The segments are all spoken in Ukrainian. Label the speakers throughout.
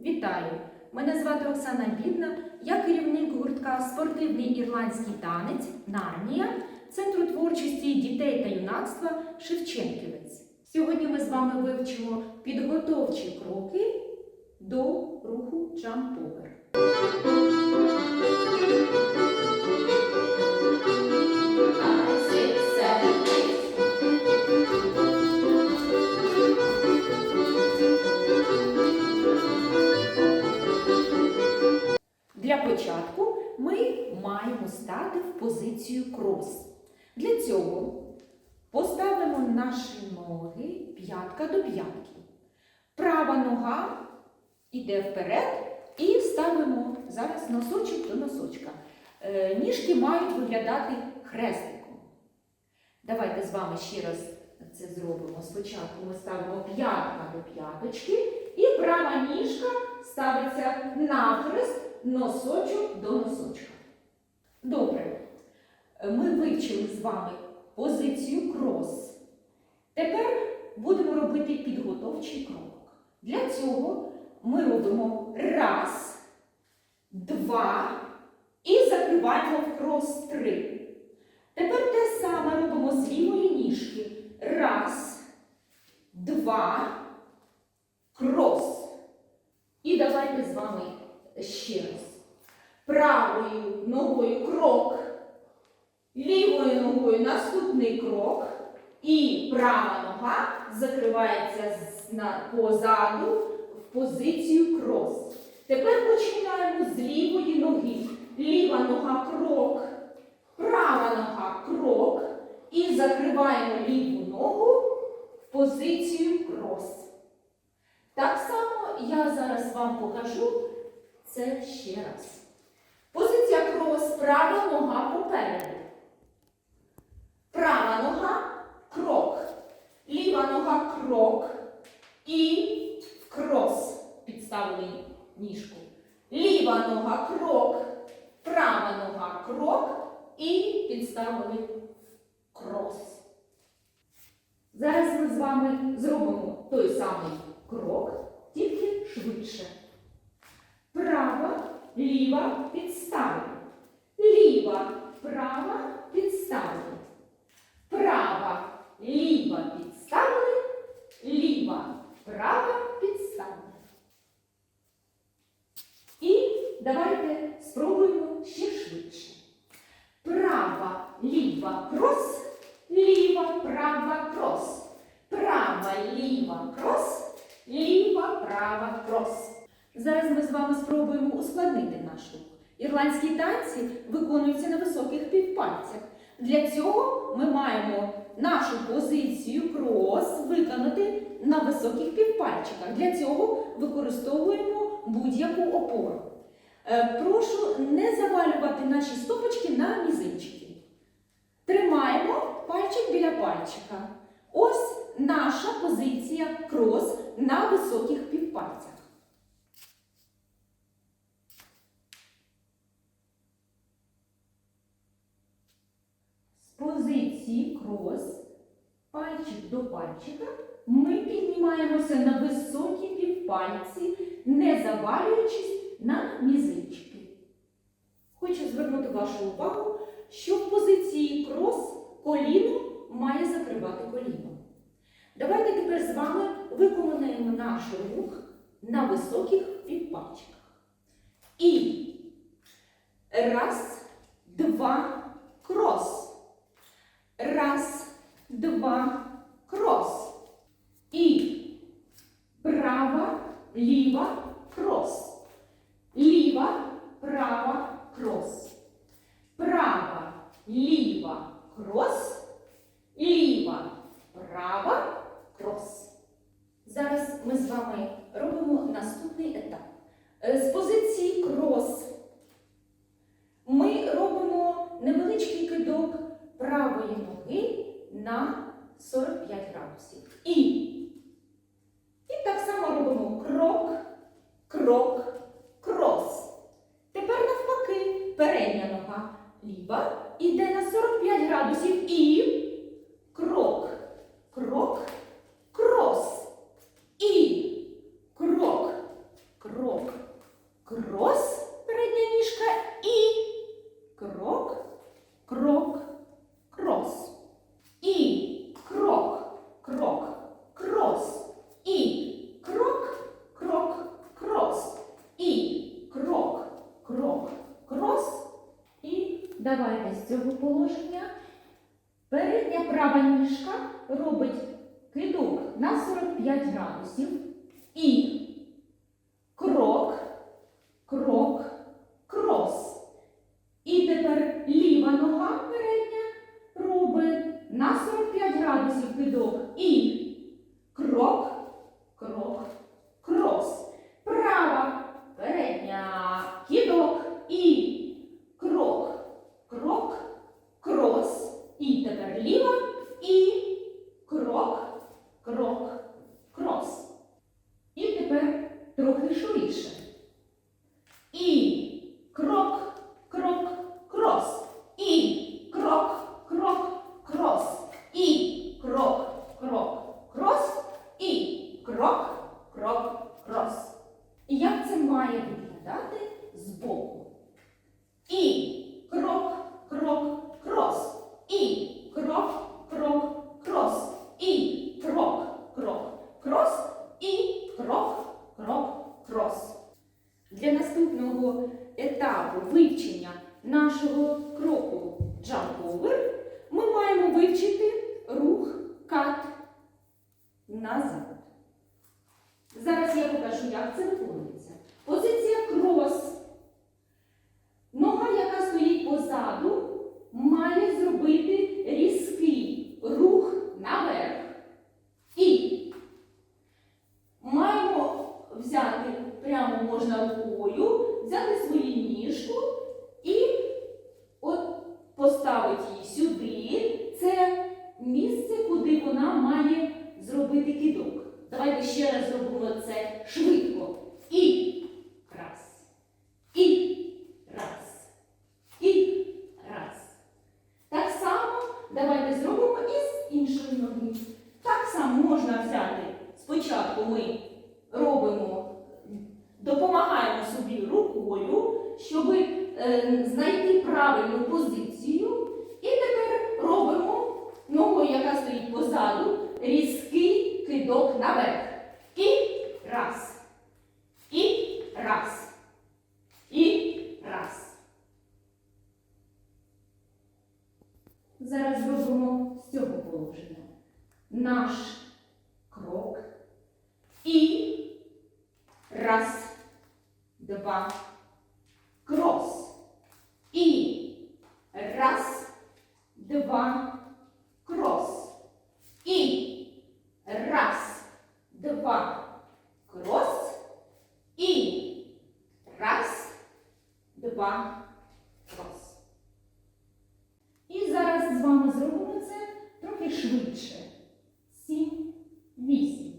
Speaker 1: Вітаю! Мене звати Оксана Бідна. Я керівник гуртка Спортивний ірландський танець Нарнія Центру творчості дітей та юнацтва Шевченківець. Сьогодні ми з вами вивчимо підготовчі кроки до руху джамп-овер. Для цього поставимо наші ноги п'ятка до п'ятки. Права нога йде вперед і ставимо зараз носочок до носочка. Е, Ніжки мають виглядати хрестиком. Давайте з вами ще раз це зробимо. Спочатку ми ставимо п'ятка до п'яточки, і права ніжка ставиться навхрест носочок до носочка. Добре. Ми вивчили з вами позицію крос. Тепер будемо робити підготовчий крок. Для цього ми робимо раз, два і закриваємо в крос три. Тепер те саме робимо з лівої ніжки. Раз, два, крос. І давайте з вами ще раз. Правою ногою лівою ногою наступний крок, і права нога закривається позаду в позицію крос. Тепер починаємо з лівої ноги. Ліва нога крок, права нога крок. І закриваємо ліву ногу в позицію крос. Так само я зараз вам покажу це ще раз. Позиція крос, права нога попереду. Права нога крок. Ліва нога крок. І в крос підставили ніжку. Ліва нога крок. Права нога крок. І підставили крос. Зараз ми з вами зробимо той самий крок, тільки швидше. Права, ліва підставили. Ліва, права підставили. Права, ліва підставили. Ліва, права підставили. І давайте спробуємо ще швидше. Права, ліва, крос, ліва, права, крос. Права, ліва, крос, ліва, права, крос. Зараз ми з вами спробуємо ускладнити наш рух. Ірландські танці виконуються на високих півпальцях. Для цього ми маємо нашу позицію крос виконати на високих півпальчиках. Для цього використовуємо будь-яку опору. Е, Прошу не завалювати наші стопочки на мізинчики. Тримаємо пальчик біля пальчика. Ось наша позиція крос на високих півпальцях. З позиції крос, пальчик до пальчика, ми піднімаємося на високі півпальці, не завалюючись на мізинчики. Хочу звернути вашу увагу, що в позиції крос коліно має закривати коліно. Давайте тепер з вами виконаємо наш рух на високих півпальчиках. І раз, два, крос. Раз, два, крос. І права, ліва, крос. Ліва, права, крос. Права, ліва, крос. Ліва, права, крос. Зараз ми з вами робимо наступний етап. Е, З позиції крос ми робимо невеличкий кидок правої ноги на 45 градусів. І, і так само робимо крок, крок, крос. Тепер навпаки, передня нога ліва йде на 45 градусів і крок, крок, крос. І крок, крок. з цього положення. Передня права ніжка робить кидок на 45 градусів і крок, крок, крос. І тепер ліва нога передня робить на 45 градусів кидок і крок, крок, крос. Права передня кидок і крок, крок, крос. І тепер ліва і крок, крок, крос. І тепер трохи швидше. І крок, крок, крос. І крок, крок, крос. І крок, крок, крос. І крок, крок, крос. І як це має виглядати збоку? І крок, крок, крос. І крок, крок, крос. І крок, крок, крос. І крок, крок, крос. Для наступного етапу вивчення нашого кроку jump over ми маємо вивчити рух кат назад. Зараз я покажу, як це виконується. Позиція крос. Нога, яка стоїть позаду, має зробити різкий рух наверх. І маємо взяти прямо можна рукою, взяти свою ніжку і от поставити її сюди. Це місце, куди вона має зробити кидок. Давайте ще раз зробимо це швидко. І раз. І раз. І раз. Так само давайте зробимо і з іншої ноги. Так само можна взяти. Спочатку ми робимо, допомагаємо собі рукою, щоб е, знайти правильну позицію. І тепер робимо ногою, яка стоїть позаду, різкий кидок наверх. І раз. І раз. І раз. Зараз зробимо з цього положення наш крок. І раз, два, крос. І раз, два, крос. І раз, два, крос. І раз, два, крос. І зараз з вами зробимо це трохи швидше. Сім, вісім.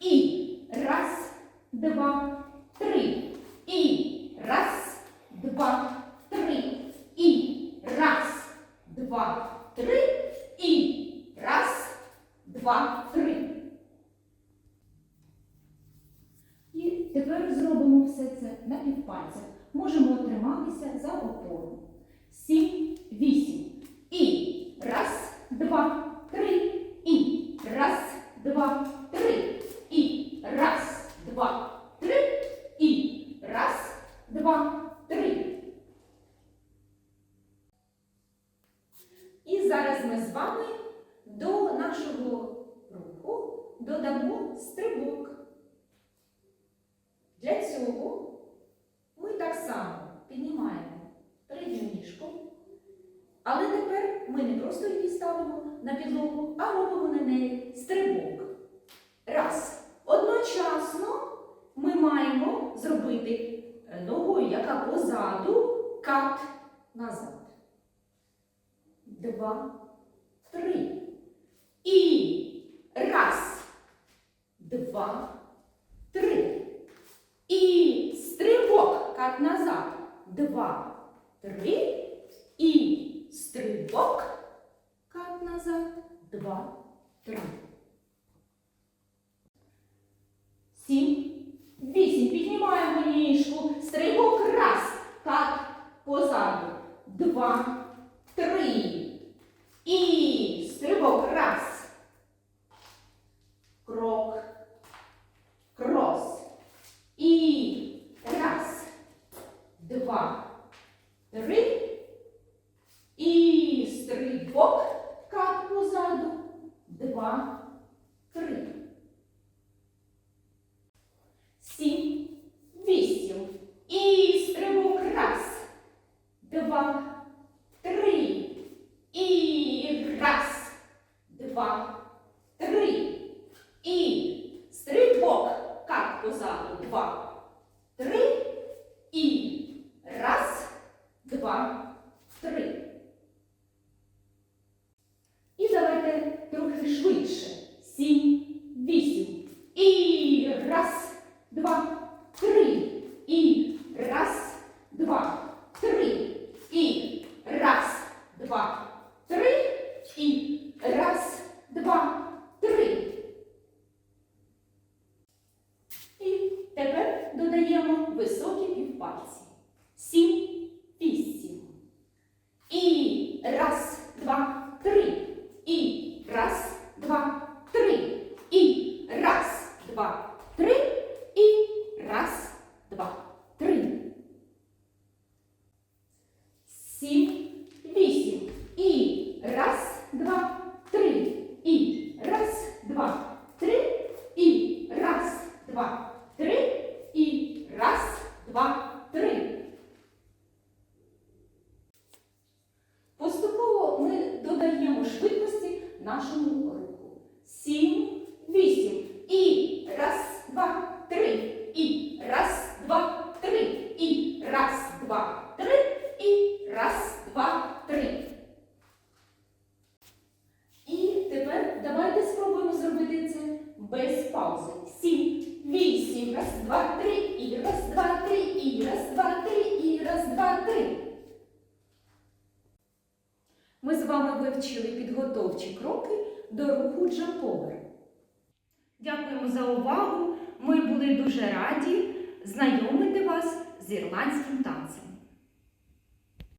Speaker 1: І раз, два, три. І раз, два, три. І раз, два, три. І раз, два, три. І тепер зробимо все це на півпальцях. Можемо триматися за опору. Сім, вісім. І раз, два, три. І раз, два, три. І раз, два, три. І раз, два, три. І зараз ми з вами до нашого руху додамо стрибок. Для цього так само піднімаємо передню ніжку. Але тепер ми не просто її ставимо на підлогу, а робимо на неї стрибок. Раз. Одночасно ми маємо зробити е, ногою, яка позаду, кат назад. Два, три. І раз, два, три. І стрибок кат назад. Два, три. qual acho вивчили підготовчі кроки до руху джамповер. Дякуємо за увагу! Ми були дуже раді знайомити вас з ірландським танцем.